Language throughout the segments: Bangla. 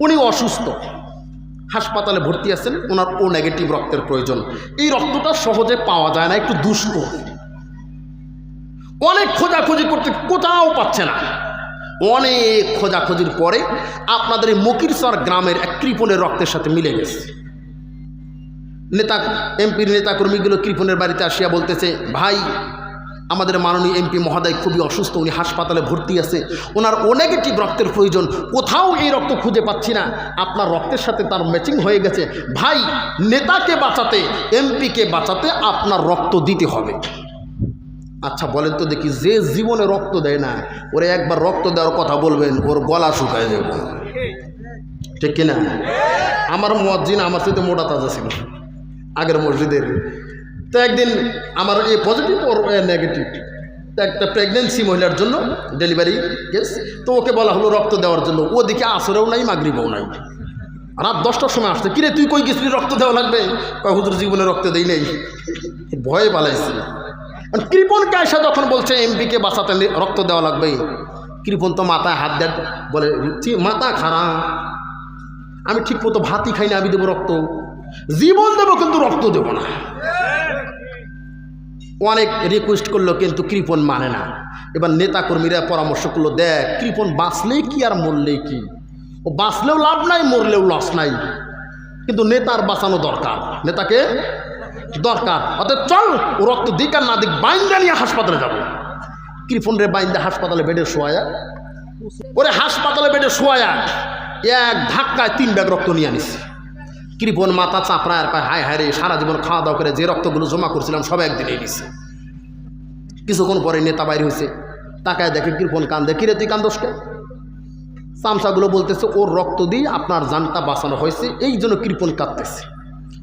উনি অসুস্থ। হাসপাতালে ভর্তি আছেন, ওনার ও নেগেটিভ রক্তের প্রয়োজন। এই রক্তটা সহজে পাওয়া যায় না, একটু দুষ্কর অনেক খোঁজাখুঁজি করতে কোথাও পাচ্ছে না। অনেক খোঁজাখুঁজির পরে আপনাদের এই মকিরসর গ্রামের এক কৃপণের রক্তের সাথে মিলে গেছে। নেতা, এমপির নেতাকর্মীগুলো কৃপণের বাড়িতে আসিয়া বলতেছে, ভাই আমাদের মাননীয় এমপি মহোদয় খুবই অসুস্থ, উনি হাসপাতালে ভর্তি আছে। ওনার ও নেগেটিভ রক্তের প্রয়োজন, কোথাও এই রক্ত খুঁজে পাচ্ছি না। আপনার রক্তের সাথে তার ম্যাচিং হয়ে গেছে। ভাই, নেতাকে বাঁচাতে, এমপিকে বাঁচাতে আপনার রক্ত দিতে হবে। আচ্ছা বলেন তো দেখি, যে জীবনে রক্ত দেয় না, ওরে একবার রক্ত দেওয়ার কথা বলবেন, ওর গলা শুকায় যাবে। ঠিক কিনা? আমার মসজিদ আমার সাথে মোটা তাজা ছিল, আগের মসজিদের। তো একদিন আমার এ পজিটিভ ওর নেগেটিভ একটা প্রেগনেন্সি মহিলার জন্য ডেলিভারি কেস তো ওকে বলা হলো রক্ত দেওয়ার জন্য। ওদিকে দিকে আসরেও নাই, মাগরিবও নাই। রাত দশটার সময় আসছে, কিরে, তুই কই গেছিলি? রক্ত দেওয়া লাগবে? কয়, হুজুর, জীবনে রক্ত দেই নেই। ভয়ে পালাইছি। কৃপন কায়সা যখন বলছে, এমপিকে বাঁচাতে রক্ত দেওয়া লাগবে। কৃপন তো মাথায় হাত দেন বলে মাথা খারাপ। আমি ঠিক মতো ভাতই খাই না, আমি দেবো রক্ত। জীবন দেবো, কিন্তু রক্ত দেবো না। অনেক রিকোয়েস্ট করল, কিন্তু কৃপন মানে না। এবার নেতাকর্মীরা পরামর্শ করল, দেখ, কৃপন বাঁচলেই কি আর মরলেই কি? ও বাঁচলেও লাভ নাই, মরলেও লস নাই। কিন্তু নেতার বাঁচানো দরকার। নেতাকে দরকার। অর্থাৎ চল, ও রক্ত দিক আর না দিক, বাইন্দা নিয়ে হাসপাতালে যাব। কৃপন রে বাইন্দা হাসপাতালে বেডে শোয়া ওরে হাসপাতালে বেডে শোয়া এক ধাক্কায় তিন ব্যাগ রক্ত নিয়ে আনিস কৃপন মাথা চাপড়া আর হায় হায় রে, সারা জীবন খাওয়া দাওয়া করে যে রক্তগুলো জমা করছিলাম, সব একদিন নিছে। কিছুক্ষণ পরে নেতা বাইরে হয়েছে তাকায় দেখে কৃপন কান্দে, কিরে তুই কান্দোসকে চামচাগুলো বলতেছে, ওর রক্ত দিয়ে আপনার জানটা বাঁচানো হয়েছে, এই জন্য কৃপন কাঁদতেছে।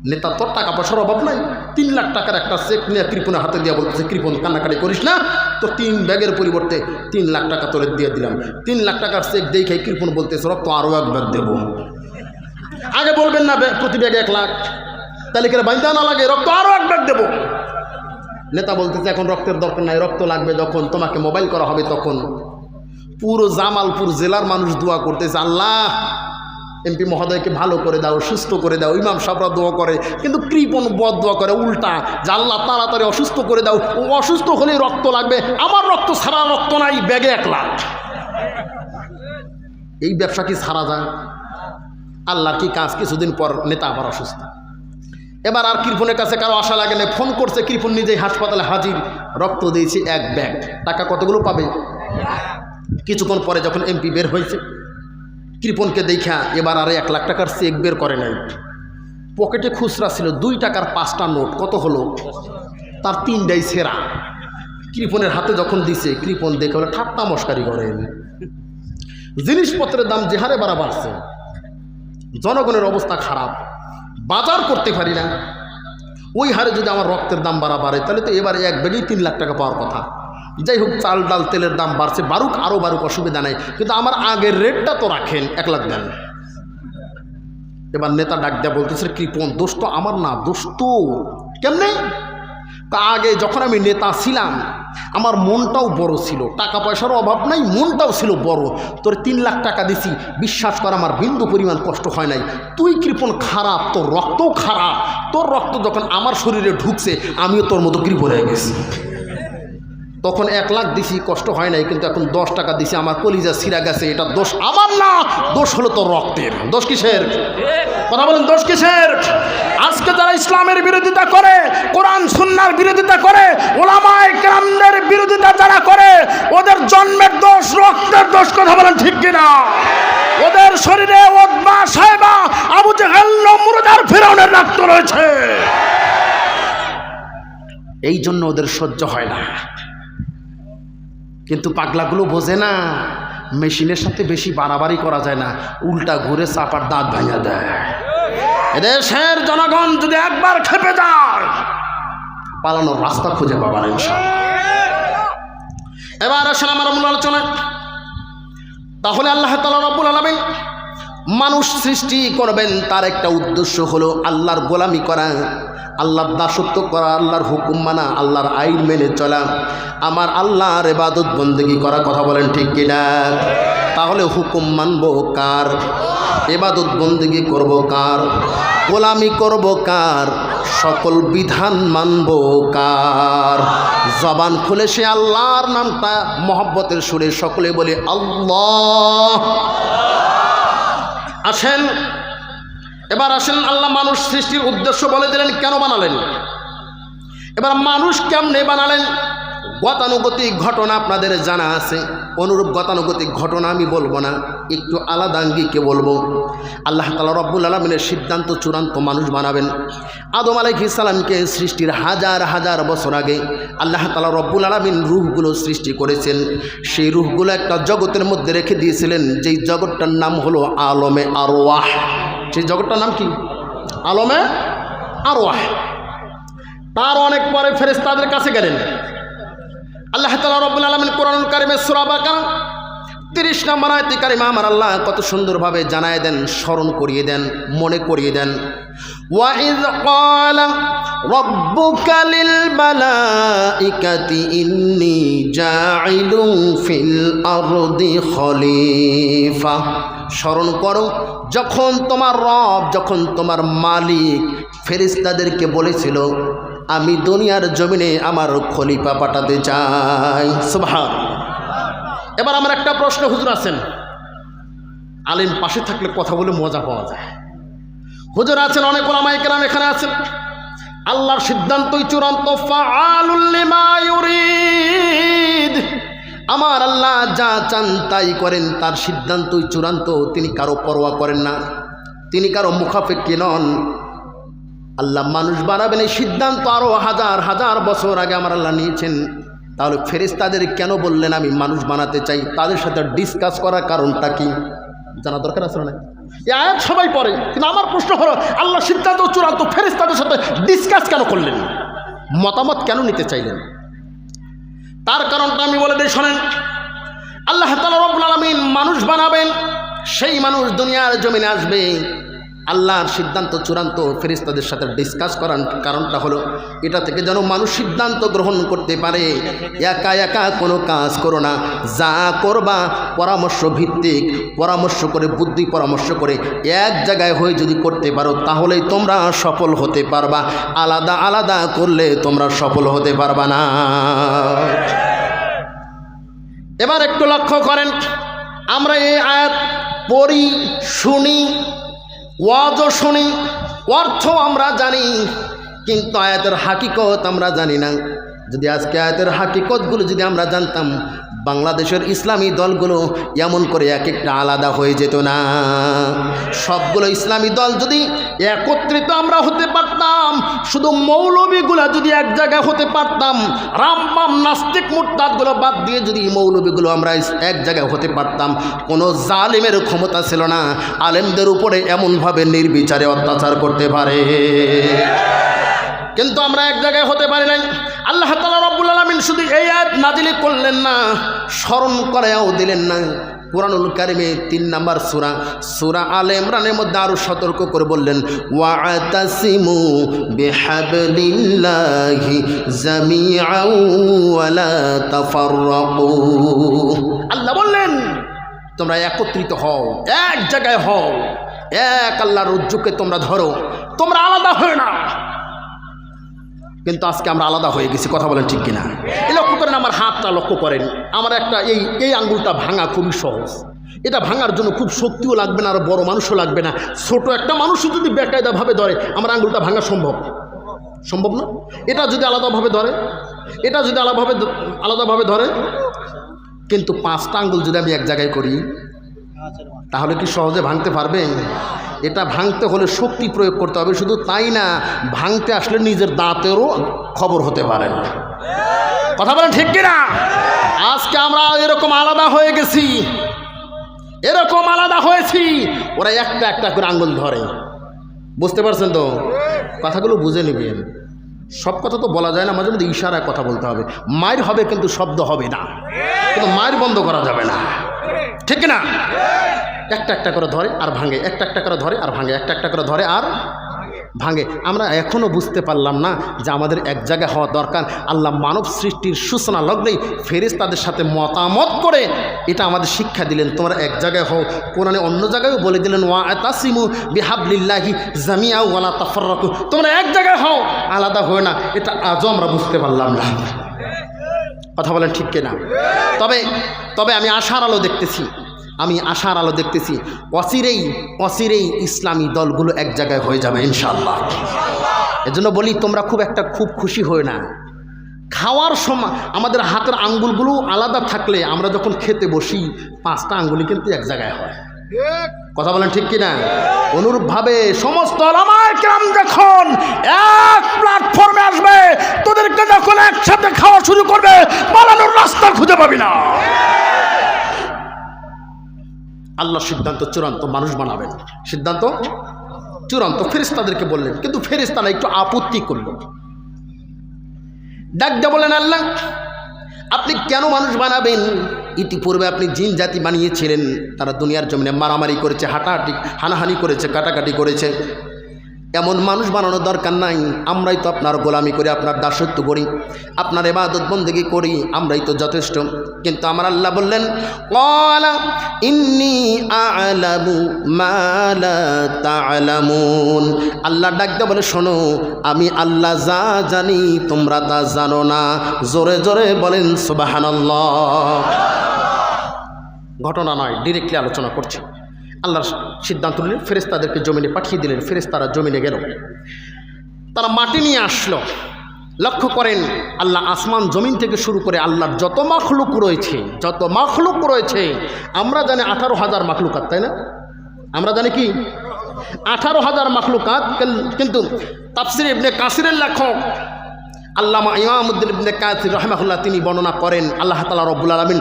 নেতা, তোর টাকা পয়সার অভাব নাই, তিন লাখ টাকার একটা চেক নিয়ে কৃপনের হাতে দিয়ে বলতেছে, কৃপন, কান্নাকাটি করিস না তো তিন ব্যাগের পরিবর্তে তিন লাখ টাকা তোরে দিয়ে দিলাম। তিন লাখ টাকার চেক দেখে কৃপন বলতেছে, রক্ত আরও এক ব্যাগ দেবো। আগে বলবেন না, প্রতি ব্যাগে এক লাখ। তাহলে কেন বাইন্দা না লাগে? রক্ত আরও এক ব্যাগ দেবো। নেতা বলতেছে, এখন রক্তের দরকার নাই, রক্ত লাগবে যখন, তোমাকে মোবাইল করা হবে তখন। পুরো জামালপুর জেলার মানুষ দোয়া করতেছে, আল্লাহ, এমপি মহোদয়কে ভালো করে দাও, সুস্থ করে দাও, ইমাম সাহরা দোয়া করে, কিন্তু কৃপন বদ দোয়া করে, উল্টা আল্লাহ তাড়াতাড়ি অসুস্থ করে দাও অসুস্থ হলেই রক্ত লাগবে, আমার রক্ত সারা রক্ত নাই, ব্যাগে এক লাখ। এই ব্যবসা কি সারা যায়? আল্লাহর কি কাজ কিছুদিন পর নেতা আবার অসুস্থ। এবার আর কৃপনের কাছে কারও আশা লাগে না। ফোন করছে কৃপন নিজেই হাসপাতালে হাজির। রক্ত দিয়েছে এক ব্যাগ। টাকা কতগুলো পাবে? কিছুক্ষণ পরে যখন এমপি বের হয়েছে কৃপনকে দেখা এবার আর এক লাখ টাকার চেক বের করে নাই। পকেটে খুচরা ছিল দুই টাকার পাঁচটা নোট। কত হলো? তার তিনটাই সেরা। কৃপনের হাতে যখন দিছে কৃপন দেখে বলে, ঠাট্টা মস্কারি করেন। জিনিসপত্রের দাম যে হারে বাড়া বাড়ছে জনগণের অবস্থা খারাপ। বাজার করতে পারি না। ওই হারে যদি আমার রক্তের দাম বাড়া বাড়ে, তাহলে তো এবারে এক বেগেই তিন লাখ টাকা পাওয়ার কথা। যাই হোক, চাল, ডাল, তেলের দাম বাড়ছে। বারুক আরও বারুক অসুবিধা নেই। কিন্তু আমার আগের রেটটা তো রাখেন, এক লাখ দেন। এবার নেতা ডাক দেয়া বলতেছে কৃপন দোষ তো আমার না? দোষ তো কেমনে? তা আগে যখন আমি নেতা ছিলাম, আমার মনটাও বড় ছিল। টাকা পয়সারও অভাব নাই, মনটাও ছিল বড়। তোর তিন লাখ টাকা দিছি, বিশ্বাস কর আমার বিন্দু পরিমাণ কষ্ট হয় নাই। তুই কৃপণ খারাপ, তোর রক্তও খারাপ। তোর রক্ত যখন আমার শরীরে ঢুকছে, আমিও তোর মতো কৃপ হয়ে গেছি। তখন এক লাখ দিছি, কষ্ট হয় নাই, কিন্তু এখন দশ টাকা দিছি, আমার কলিজা ছিঁড়া গেছে, এটা দোষ আমার না, দোষ হলো তোর রক্তের। দোষ কিসের? কথা বলেন, দোষ কিসের? আজকে যারা ইসলামের বিরোধিতা করে, কোরআন, সুন্নার বিরোধিতা করে, ওলামায় গ্রামদের বিরোধিতা যারা করে, ওদের জন্মের দোষ, রক্তের দোষ, কথা বলেন ঠিক কিনা? ওদের শরীরে ওদমা সাহেবা আবু জেহেল নমরুদার ফেরাউনের রক্ত রয়েছে। এই জন্য ওদের সহ্য হয় না। কিন্তু পাগলাগুলো বোঝে না। মেশিনের সাথে বেশি বাড়াবাড়ি করা যায় না। উল্টা ঘুরে চাপার দাঁত ভাঙা দেয়। এদেশের জনগণ যদি একবার খেপে যায়, পালানোর রাস্তা খুঁজে পাবার ইনশাল্লাহ এবার আসেন আমার মূল আলোচনায়। তাহলে আল্লাহ তালা রব্বুল আলমিন মানুষ সৃষ্টি করবেন, তার একটা উদ্দেশ্য হলো আল্লাহর গোলামি করা। আল্লাহর দাসত্ব করা, আল্লাহর হুকুম মানা, আল্লাহর আইন মেনে চলা, আমার আল্লাহর এবাদত বন্দেগি করা কথা বলেন ঠিক কিনা? তাহলে হুকুম মানবো কার? এবাদত বন্দেগি করব কার? গোলামি করব কার? সকল বিধান মানব কার? জবান খুলে সে আল্লাহর নামটা মহব্বতের সুরে সকলে বলে, আল্লাহ। আসেন। এবার আসেন আল্লাহ মানুষ সৃষ্টির উদ্দেশ্য বলে দিলেন, কেন বানালেন? এবার মানুষ কেমনে বানালেন? গতানুগতিক ঘটনা আপনাদের জানা আছে। অনুরূপ গতানুগতিক ঘটনা আমি বলব না, একটু আলাদা আঙ্গিকে বলব। আল্লাহ তালা রব্বুল আলমিনের সিদ্ধান্ত চূড়ান্ত মানুষ বানাবেন। আদম আলাইহি সালামকে সৃষ্টির হাজার হাজার বছর আগে আল্লাহ তালা রব্বুল আলমিন রুহগুলো সৃষ্টি করেছেন। সেই রুহগুলো একটা জগতের মধ্যে রেখে দিয়েছিলেন, যেই জগৎটার নাম হলো আলমে আরওয়াহ। সেই জগৎটার নাম কি আলমে আরওয়াহ তার অনেক পরে ফেরেস্তাদের কাছে গেলেন আল্লাহ তালা রব্বুল আলমিন কোরআন কারিমে সুরাবাকা তিরিশ নম্বর আয়তি কারিমা আমার আল্লাহ কত সুন্দরভাবে জানায় দেন স্মরণ করিয়ে দেন মনে করিয়ে দেন ওয়াইদ قال ربك للملائكة إني جاعل في الأرض খলিফা স্মরণ করো যখন তোমার রব, যখন তোমার মালিক ফেরিস্তাদেরকে বলেছিল, আমি দুনিয়ার জমিনে আমার খলিফা পাঠাতে চাই। সুবহান এবার আমার একটা প্রশ্ন হুজুর আছেন। আলিম পাশে থাকলে কথা বলে মজা পাওয়া যায়। হুজুর আছেন অনেক ওলামাই কেরাম এখানে আছেন। আল্লাহর সিদ্ধান্তই চূড়ান্ত। ইউরিদ। আমার আল্লাহ যা চান তাই করেন, তার সিদ্ধান্তই চূড়ান্ত। তিনি কারও পরোয়া করেন না। তিনি কারও মুখাফেক্ষি নন। আল্লাহ মানুষ বানাবেন এই সিদ্ধান্ত আরও হাজার হাজার বছর আগে আমার আল্লাহ নিয়েছেন। তাহলে ফেরেশতাদের কেন বললেন আমি মানুষ বানাতে চাই? তাদের সাথে ডিসকাস করার কারণটা কি? জানা দরকার আছে না আয়াত সবাই পড়ে, কিন্তু আমার প্রশ্ন হলো, আল্লাহ সিদ্ধান্ত চূড়ান্ত ফেরেশতাদের সাথে ডিসকাস কেন করলেন? মতামত কেন নিতে চাইলেন? তার কারণটা আমি বলে দিই, শোনেন। আল্লাহ তালা রব্বুল আলমিন মানুষ বানাবেন, সেই মানুষ দুনিয়ার জমিনে আসবে। আল্লাহর সিদ্ধান্ত চূড়ান্ত ফেরিস্তাদের সাথে ডিসকাস করার কারণটা হলো, এটা থেকে যেন মানুষ সিদ্ধান্ত গ্রহণ করতে পারে। একা একা কোনো কাজ করো না। যা করবা, পরামর্শ ভিত্তিক, পরামর্শ করে, বুদ্ধি পরামর্শ করে, এক জায়গায় হয়ে যদি করতে পারো, তাহলেই তোমরা সফল হতে পারবা। আলাদা আলাদা করলে তোমরা সফল হতে পারবা না। এবার একটু লক্ষ্য করেন, আমরা এই আয়াত পড়ি, শুনি ওয়াজও শুনি অর্থ আমরা জানি কিন্তু আয়াতের হাকিকত আমরা জানি না। যদি আজকে আয়াতের হাকিকতগুলো যদি আমরা জানতাম, বাংলাদেশের ইসলামী দলগুলো এমন করে এক একটা আলাদা হয়ে যেত না। সবগুলো ইসলামী দল যদি একত্রিত আমরা হতে পারতাম, শুধু মৌলবীগুলা যদি এক জায়গায় হতে পারতাম রামবাম নাস্তিক মুরতাদগুলো বাদ দিয়ে যদি মৌলবীগুলো আমরা এক জায়গায় হতে পারতাম, কোনো জালিমের ক্ষমতা ছিল না। আলেমদের উপরে এমনভাবে নির্বিচারে অত্যাচার করতে পারে। কিন্তু আমরা এক জায়গায় হতে পারি নাই। আল্লাহ তালা রব্বুল আলমিন শুধু এই আয়াত নাজিলি করলেন না, স্মরণ করাও দিলেন না। কোরআনুল কারিমে তিন নাম্বার সুরা সুরা আলে ইমরানের মধ্যে আরও সতর্ক করে বললেন আল্লাহ বললেন, তোমরা একত্রিত হও, এক জায়গায় হও, এক আল্লাহর রজ্জুকে তোমরা ধরো, তোমরা আলাদা হয়ে না কিন্তু আজকে আমরা আলাদা হয়ে গেছি, কথা বলেন ঠিক কিনা? এই লক্ষ্য করেন, আমার হাতটা লক্ষ্য করেন। আমার একটা এই এই আঙ্গুলটা ভাঙা খুবই সহজ। এটা ভাঙার জন্য খুব শক্তিও লাগবে না, আর বড় মানুষও লাগবে না। ছোট একটা মানুষও যদি বেকায়দাভাবে ধরে, আমার আঙ্গুলটা ভাঙা সম্ভব? সম্ভব না? এটা যদি আলাদাভাবে ধরে, এটা যদি আলাদাভাবে আলাদাভাবে ধরে, কিন্তু পাঁচটা আঙ্গুল যদি আমি এক জায়গায় করি, তাহলে কি সহজে ভাঙতে পারবে এটা ভাঙতে হলে শক্তি প্রয়োগ করতে হবে। শুধু তাই না, ভাঙতে আসলে নিজের দাঁতেরও খবর হতে পারে না। কথা বলেন ঠিক কিনা? আজকে আমরা এরকম আলাদা হয়ে গেছি। এরকম আলাদা হয়েছি। ওরা একটা একটা করে আঙ্গুল ধরে। বুঝতে পারছেন তো? কথাগুলো বুঝে নেবেন। সব কথা তো বলা যায় না, মাঝে মধ্যে ইশারায় কথা বলতে হবে। মায়ের হবে কিন্তু শব্দ হবে না। কিন্তু মায়ের বন্ধ করা যাবে না। ঠিক না একটা একটা করে ধরে আর ভাঙে, একটা একটা করে ধরে আর ভাঙে, একটা একটা করে ধরে আর ভাঙে। আমরা এখনও বুঝতে পারলাম না যে আমাদের এক জায়গায় হওয়া দরকার। আল্লাহ মানব সৃষ্টির সূচনা লগ্নেই ফেরেস তাদের সাথে মতামত করে এটা আমাদের শিক্ষা দিলেন। তোমরা এক জায়গায় হও, কোরআনে অন্য জায়গায়ও বলে দিলেন, ওয়া তাসিমু বিহাবলিল্লাহি জামিয়া ওয়ালা তাফাররাকু। তোমরা এক জায়গায় হও, আলাদা হয় না। এটা আজও আমরা বুঝতে পারলাম না। কথা বলেন ঠিক কিনা? তবে তবে আমি আশার আলো দেখতেছি। আমি আশার আলো দেখতেছি। অচিরেই অচিরেই ইসলামী দলগুলো এক জায়গায় হয়ে যাবে ইনশাল্লাহ এজন্য বলি, তোমরা খুব একটা খুব খুশি হয়ে না। খাওয়ার সময়, আমাদের হাতের আঙ্গুলগুলো আলাদা থাকলে আমরা যখন খেতে বসি, পাঁচটা আঙ্গুলি কিন্তু এক জায়গায় হয়। কথা বলেন ঠিক কিনা? অনুরূপভাবে সমস্ত যখন এক প্ল্যাটফর্মে আসবে, তোদেরকে যখন একসাথে খাওয়া শুরু করবে পালানোর রাস্তা খুঁজে পাবি না। আল্লাহ সিদ্ধান্ত চূড়ান্ত মানুষ বানাবেন। সিদ্ধান্ত চূড়ান্ত ফেরিস্তাদেরকে বললেন। কিন্তু ফেরিস্তারা একটু আপত্তি করল। ডাক দিয়ে বলেন, আল্লাহ, আপনি কেন মানুষ বানাবেন? ইতিপূর্বে আপনি জিন জাতি বানিয়েছিলেন। তারা দুনিয়ার জমিনে মারামারি করেছে, হাঁটাহাঁটি, হানাহানি করেছে, কাটাকাটি করেছে। এমন মানুষ বানানোর দরকার নাই। আমরাই তো আপনার গোলামি করি, আপনার দাসত্ব করি, আপনার এবাদত বন্দেগি করি, আমরাই তো যথেষ্ট। কিন্তু আমার আল্লাহ বললেন কলা ইন্নি আলামু মালা আল্লাহ ডাকতে বলে, শোনো, আমি আল্লাহ যা জানি তোমরা তা জানো না। জোরে জোরে বলেন, সুবাহানাল্লাহ। ঘটনা নয় ডিরেক্টলি আলোচনা করছি। আল্লাহর সিদ্ধান্ত নিলেন ফেরেস্তাদেরকে জমিনে পাঠিয়ে দিলেন ফেরেস্তারা জমিনে গেল। তারা মাটি নিয়ে আসলো। লক্ষ্য করেন, আল্লাহ আসমান জমিন থেকে শুরু করে আল্লাহর যত মাখলুক রয়েছে, যত মাখলুক রয়েছে, আমরা জানি আঠারো হাজার মাখলুকাত, তাই না? আমরা জানি কি? আঠারো হাজার মাখলুকাত কিন্তু তাফসির ইবনে কাসিরের লেখক আল্লামা ইমামুদ্দিন ইবনে কাসির রহমাহুল্লাহ তিনি বর্ণনা করেন, আল্লাহ তালা রব্বুল আলমিন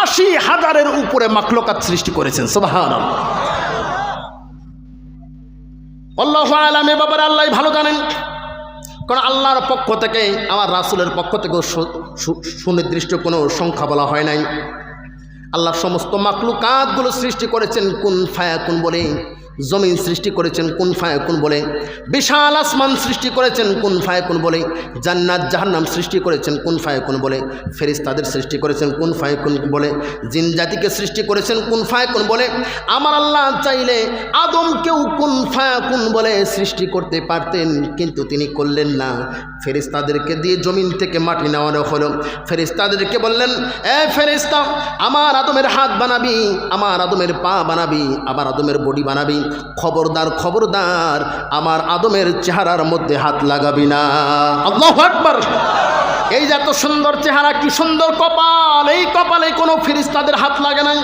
আশি হাজারের উপরে মাখলুকাত সৃষ্টি করেছেন সুবাহান আল্লাহ আলাম ব্যাপারে আল্লাহ ভালো জানেন। কারণ আল্লাহর পক্ষ থেকে, আমার রাসুলের পক্ষ থেকেও সুনির্দিষ্ট কোনো সংখ্যা বলা হয় নাই। আল্লাহ সমস্ত মাকলু মাকলুকাতগুলো সৃষ্টি করেছেন, কোন ফায়া কোন বলে। জমিন সৃষ্টি করেছেন কোন ফায়াকুন বলে? বিশাল আসমান সৃষ্টি করেছেন কোন ফায়াকুন বলে? জান্নাত, জাহান্নাম সৃষ্টি করেছেন কোন ফায়াকুন বলে? ফেরিস্তাদের সৃষ্টি করেছেন কোন ফায়াকুন বলে? জিন জাতিকে সৃষ্টি করেছেন কোন ফায়াকুন বলে? আমার আল্লাহ চাইলে আদমকেও কোন ফায়াকুন বলে সৃষ্টি করতে পারতেন, কিন্তু তিনি করলেন না। ফেরিস্তাদেরকে দিয়ে জমিন থেকে মাটি নেওয়ানো হলো। ফেরিস্তাদেরকে বললেন, এ ফেরিস্তা আমার আদমের হাত বানাবি, আমার আদমের পা বানাবি, আমার আদমের বডি বানাবি। খবরদার খবরদার, আমার আদমের চেহারার মধ্যে হাত লাগাবি না। আল্লাহ এই যে এত সুন্দর চেহারা, কি সুন্দর কপাল। এই কপালে কোনো ফেরিস্তাদের হাত লাগে নাই।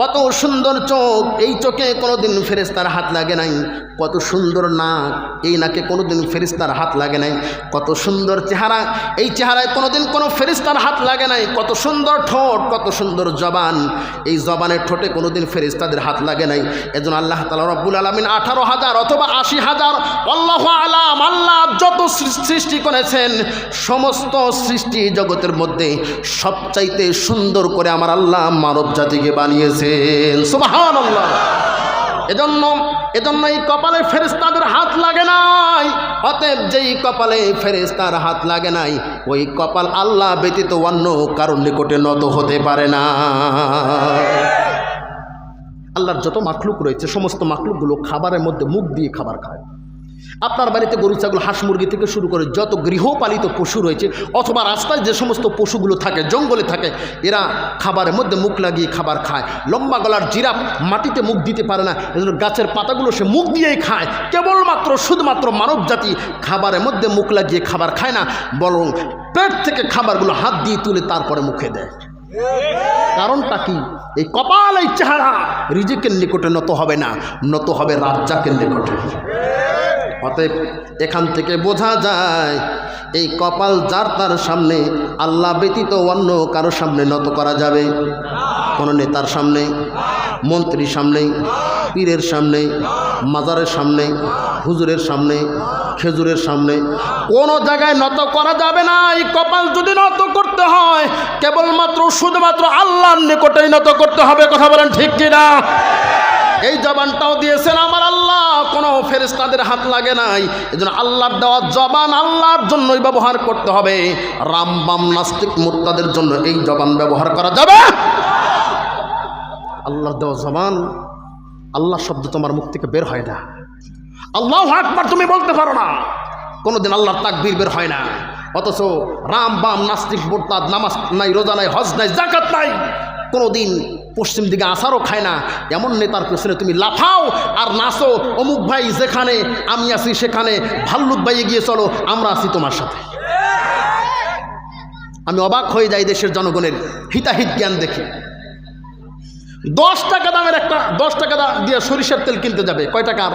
কত সুন্দর চোখ। এই চোখে কোনোদিন ফেরেস্তার হাত লাগে নাই। কত সুন্দর নাক, এই নাকে কোনোদিন ফেরিস্তার হাত লাগে নাই। কত সুন্দর চেহারা, এই চেহারায় কোনোদিন কোনো ফেরিস্তার হাত লাগে নাই। কত সুন্দর ঠোঁট, কত সুন্দর জবান, এই জবানের ঠোঁটে কোনোদিন ফেরিস্তাদের হাত লাগে নাই। এজন আল্লাহ তালা রব্বুল আলমিন আঠারো হাজার অথবা আশি হাজার, আল্লাহ আলাম, আল্লাহ যত সৃষ্টি করেছেন, সমস্ত সৃষ্টি জগতের মধ্যে সবচাইতে সুন্দর করে আমার আল্লাহ মানব জাতিকে বানিয়েছেন। সুবাহান আল্লাহ এজন্য এজন্য এই কপালে ফেরেস্তাদের হাত লাগে নাই। অতএব যেই কপালে ফেরেস্তার হাত লাগে নাই, ওই কপাল আল্লাহ ব্যতীত অন্য কারোর নিকটে নত হতে পারে না। আল্লাহর যত মাখলুক রয়েছে, সমস্ত মাখলুকগুলো খাবারের মধ্যে মুখ দিয়ে খাবার খায়। আপনার বাড়িতে গরু, ছাগল, হাঁস, মুরগি থেকে শুরু করে যত গৃহপালিত পশু রয়েছে, অথবা রাস্তায় যে সমস্ত পশুগুলো থাকে, জঙ্গলে থাকে, এরা খাবারের মধ্যে মুখ লাগিয়ে খাবার খায়। লম্বা গলার জিরাফ মাটিতে মুখ দিতে পারে না, এজন্য গাছের পাতাগুলো সে মুখ দিয়েই খায়। কেবলমাত্র, শুধুমাত্র মানব জাতি খাবারের মধ্যে মুখ লাগিয়ে খাবার খায় না, বরং পেট থেকে খাবারগুলো হাত দিয়ে তুলে তারপরে মুখে দেয়। কারণটা কি? এই কপাল এই চেহারা রিজিকের নিকটে নত হবে না, নত হবে রাজ্জাকের নিকটে। অতএব এখান থেকে বোঝা যায়, এই কপাল যার তার সামনে আল্লাহ ব্যতীত অন্য কারও সামনে নত করা যাবে। কোনো নেতার সামনে, মন্ত্রীর সামনে, পীরের সামনে, মাজারের সামনে, হুজুরের সামনে, খেজুরের সামনে, কোনো জায়গায় নত করা যাবে না। এই কপাল যদি নত করতে হয়, কেবলমাত্র, শুধুমাত্র আল্লাহর নিকটেই নত করতে হবে। কথা বলেন ঠিক কিনা? এই জবানটাও দিয়েছেন আমার আল্লাহ। কোনো ফেরেস্তাদের হাত লাগে নাই। এজন্য আল্লাহর দেওয়া জবান আল্লাহর জন্যই ব্যবহার করতে হবে। রাম বাম নাস্তিক মুরতাদের জন্য এই জবান ব্যবহার করা যাবে। আল্লাহর দেওয়া জবান আল্লাহ শব্দ তোমার মুখ থেকে বের হয় না। আল্লাহ আকবার, তুমি বলতে পারো না। কোনোদিন আল্লাহর তাকবীর বের হয় না। অথচ রাম বাম নাস্তিক মোরতাদ নামাজ নাই, রোজা নাই, হজ নাই জাকাত নাই। কোনোদিন পশ্চিম দিকে আসারও খায় না। এমন নেতার পেছনে তুমি লাফাও আর নাচো, অমুক ভাই যেখানে, আমি আছি সেখানে, ভাল্লুক ভাইয়ে গিয়ে চলো, আমরা আছি তোমার সাথে। আমি অবাক হয়ে যাই দেশের জনগণের হিতাহিত জ্ঞান দেখে। দশ টাকা দামের একটা, দশ টাকা দিয়ে সরিষার তেল কিনতে যাবে। কয় টাকার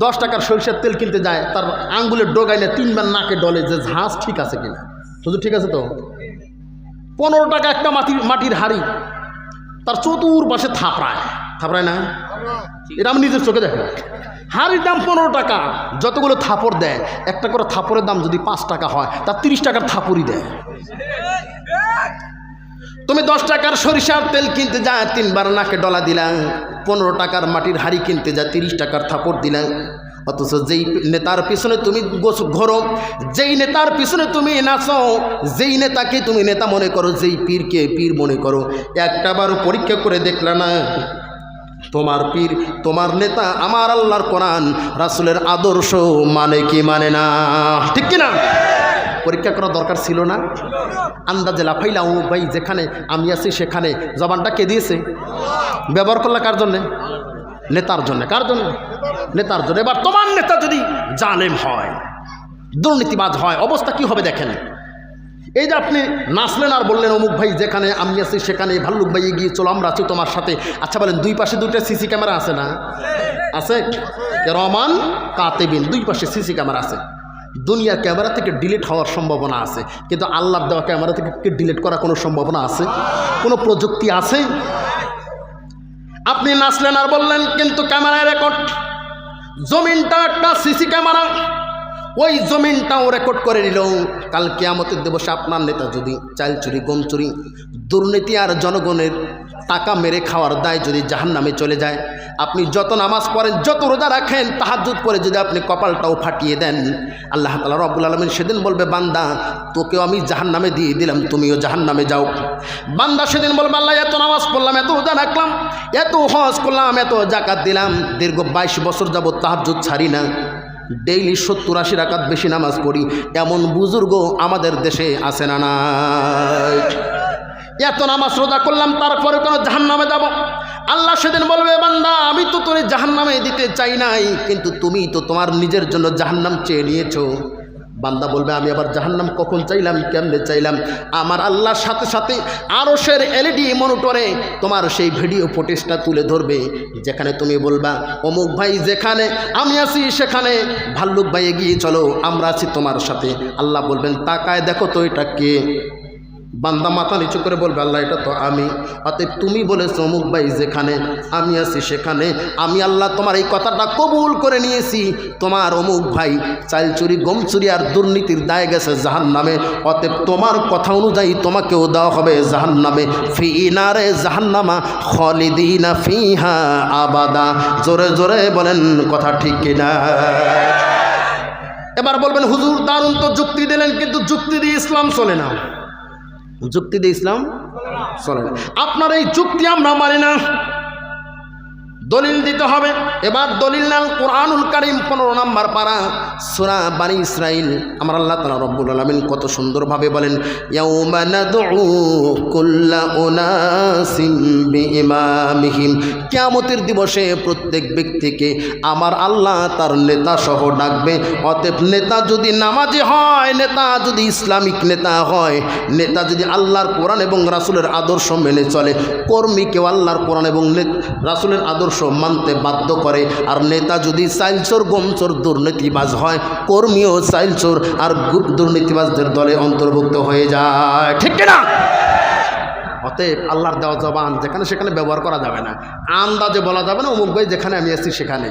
দশ টাকার সরিষার তেল কিনতে যায়, তার আঙ্গুলের ডোগাইলে তিনবার নাকে ডলে যে ঝাঁস ঠিক আছে কিনা। শুধু ঠিক আছে তো? পনেরো টাকা একটা মাটির মাটির হাড়ি। তার চতুর্পাশে থাপড়ায়। থাপড়ায় না? এটা আমি নিজের চোখে দেখো হাড়ির দাম পনেরো টাকা। যতগুলো থাপড় দেয়, একটা করে থাপড়ের দাম যদি পাঁচ টাকা হয়, তার তিরিশ টাকার থাপড়ই দেয়। তুমি দশ টাকার সরিষার তেল কিনতে যা, তিনবার নাকে ডলা দিলাম। পনেরো টাকার মাটির হাড়ি কিনতে যা, তিরিশ টাকার থাপড় দিলাম। অথচ যেই নেতার পিছনে তুমি ঘোরো, যেই নেতার পিছনে তুমি নাচো, যেই নেতাকে তুমি নেতা মনে করো, যেই পীরকে পীর মনে করো, একটাবারও পরীক্ষা করে দেখলে না। তোমার পীর, তোমার নেতা আমার আল্লাহর কোরআন, রাসুলের আদর্শ মানে কি মানে না। ঠিক কিনা? পরীক্ষা করার দরকার ছিল না? আন্দাজে লাফাইলা ও ভাই, যেখানে আমি আছি সেখানে। জবানটা কে দিয়েছে? ব্যবহার করলে কার জন্যে? নেতার জন্য, কার জন্য? নেতার জন্য। এবার তোমার নেতা যদি জালেম হয়, দুর্নীতিবাজ হয়, অবস্থা কি হবে দেখেন? এই যে আপনি নাচলেন আর বললেন, অমুক ভাই যেখানে আমি আছি সেখানে ভাল্লুক ভাই গিয়ে চলো, আমরা আছি তোমার সাথে। আচ্ছা বলেন, দুই পাশে দুইটা সিসি ক্যামেরা আছে না? আছে? রমান কাতেবিন, দুই পাশে সিসি ক্যামেরা আছে। দুনিয়ার ক্যামেরা থেকে ডিলিট হওয়ার সম্ভাবনা আছে। কিন্তু আল্লাহর দেওয়া ক্যামেরা থেকে ডিলিট করার কোনো সম্ভাবনা আছে? কোনো প্রযুক্তি আছে? আপনি নাচলেন আর বললেন, কিন্তু ক্যামেরায় রেকর্ড জমিনটা একটা সিসি ক্যামেরা। ওই জমিনটাও রেকর্ড করে নিল। কাল কেয়ামতের দিবসে আপনার নেতা যদি চাল চুরি, গম চুরি, দুর্নীতি আর জনগণের টাকা মেরে খাওয়ার দায় যদি জাহান নামে চলে যায়। আপনি যত নামাজ পড়েন, যত রোজা রাখেন তাহাজুদ করে যদি আপনি কপালটাও ফাটিয়ে দেন, আল্লাহ তালা রব্বুল আলমিন সেদিন বলবে, বান্দা, তোকেও আমি জাহান নামে দিয়ে দিলাম, তুমিও জাহান নামে যাও। বান্দা সেদিন বলবে, আল্লাহ, এত নামাজ পড়লাম, এত রোজা রাখলাম, এত হজ করলাম, এত জাকাত দিলাম, দীর্ঘ বাইশ বছর যাবত তাহাজুদ ছাড়ি না। ডেইলি সত্তর আশি রাকাত বেশি নামাজ পড়ি, এমন বুজুর্গ আমাদের দেশে আছে না নাই? এত নামাজ রোজা করলাম, তারপরে কোনো জাহান নামে যাব? আল্লাহ সেদিন বলবে, বান্দা, আমি তো তোর জাহান নামে দিতে চাই নাই, কিন্তু তুমি তো তোমার নিজের জন্য জাহান্নাম চেয়ে নিয়েছো। বান্দা বলবে, আমি আবার জাহান্নাম কখন চাইলাম, কেমনে চাইলাম? আমার আল্লাহর সাথে সাথে আরশের এলইডি মনিটরে তোমার সেই ভিডিও ফুটেজটা তুলে ধরবে, যেখানে তুমি বলবা, অমুক ভাই যেখানে, আমি আছি সেখানে, ভাল্লুক ভাই এগিয়ে চলো, আমরা আছি তোমার সাথে। আল্লাহ বলবেন, তাকায় দেখো তো এটা কে? বান্দা মাথা নিচু করে বলবে, আল্লাহ, এটা তো আমি। অতএব তুমি বলেছ, অমুক ভাই যেখানে, আমি আছি সেখানে। আমি আল্লাহ তোমার এই কথাটা কবুল করে নিয়েছি। তোমার অমুক ভাই চাল চুরি, গম চুরি আর দুর্নীতির দায় গেছে জাহান নামে অতএব তোমার কথা অনুযায়ী তোমাকেও দেওয়া হবে জাহান নামে ফি ইনারে জাহান্নামা খলিদিনা ফিহা আবাদা। জোরে জোরে বলেন, কথা ঠিক কিনা? এবার বলবেন, হুজুর, দারুণ তো যুক্তি দিলেন, কিন্তু যুক্তি দিয়ে ইসলাম চলে না যুক্তি দিয়ে ইসলাম চলে না। আপনার এই যুক্তি আমরা মানি না। দলিল দিতে হবে। এবার দলিল নাল কোরআনুল কারিম পনেরো নম্বর পারা, সুরা বানি ইসরাইল আমার আল্লাহ তালা রব্বুল আলমিন কত সুন্দরভাবে বলেন কিয়ামতের দিবসে প্রত্যেক ব্যক্তিকে আমার আল্লাহ তার নেতা সহ ডাকবে। অতএব নেতা যদি নামাজি হয়, নেতা যদি ইসলামিক নেতা হয়, নেতা যদি আল্লাহর কোরআন এবং রাসুলের আদর্শ মেনে চলে কর্মীকেও আল্লাহর কোরআন এবং রাসুলের আদর্শ মানতে বাধ্য করে। আর নেতা যদি সাইলচোর গমচোর দুর্নীতিবাজ হয়, কর্মীও সাইলচোর আর দুর্নীতিবাজদের দলে অন্তর্ভুক্ত হয়ে যায়। ঠিক না অতএব আল্লাহর দেওয়া জবান যেখানে সেখানে ব্যবহার করা যাবে না। আন্দাজে বলা যাবে না, অমুক ভাই যেখানে আমি আছি সেখানে।